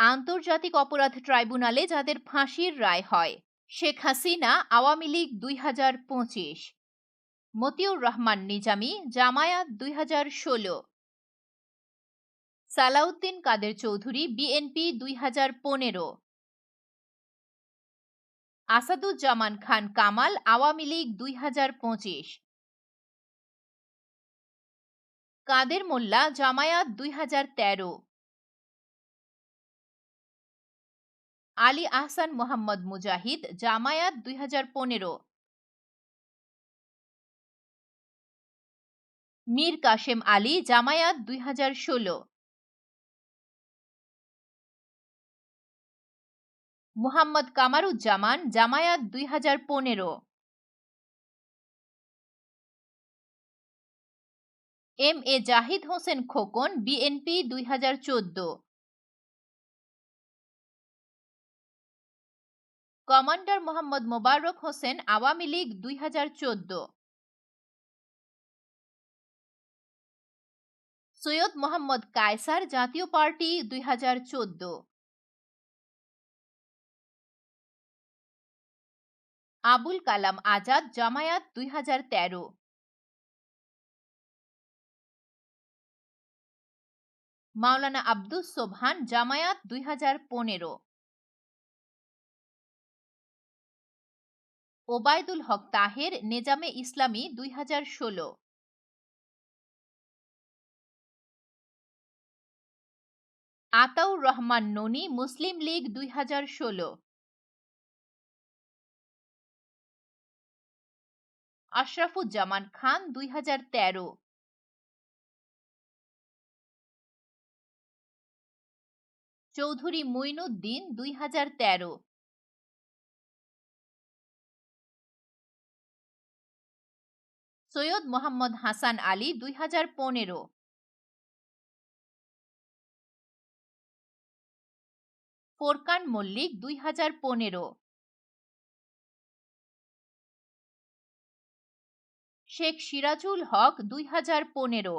আন্তর্জাতিক অপরাধ ট্রাইব্যুনালে যাদের ফাঁসির রায় হয়। শেখ হাসিনা আওয়ামী লীগ দুই হাজার পঁচিশ, মতিউর রহমান নিজামী জামায়াত দুই হাজার ষোলো, সালাউদ্দিন কাদের চৌধুরী বিএনপি দুই হাজার পনেরো, আসাদুজ্জামান খান কামাল আওয়ামী লীগ দুই হাজার পঁচিশ, কাদের মোল্লা জামায়াত দুই হাজার তেরো আলী আহসান মোহাম্মদ মুজাহিদ, জামায়াত দুই হাজার পনেরো। মীর কাশেম আলী, জামায়াত দুই হাজার ষোলো। মুহাম্মদ কামারুজ্জামান, জামায়াত দুই হাজার পনেরো। M A Zahid Hossain Khokon BNP দুই হাজার চোদ্দ। কমান্ডার মোহাম্মদ মোবারক হোসেন আওয়ামী লীগ দুই হাজার চোদ্দ। সৈয়দ মোহাম্মদ কায়সার জাতীয় পার্টি দুই হাজার চোদ্দ। আবুল কালাম আজাদ জামায়াত দুই হাজার তেরো। মাওলানা আব্দুস সোবহান জামায়াত দুই হাজার পনেরো। ওবায়দুল হক তাহের, নেজামে ইসলামী, দুই হাজার ষোলো। আতাউর রহমান ননি, মুসলিম লীগ, দুই হাজার ষোলো। আশরাফুজ্জামান খান, দুই হাজার তেরো। চৌধুরী মঈনুদ্দিন, দুই হাজার তেরো। সৈয়দ মোহাম্মদ হাসান আলী দুই হাজার পনেরো। ফোরকান মল্লিক দুই হাজার পনেরো। শেখ সিরাজুল হক দুই হাজার পনেরো।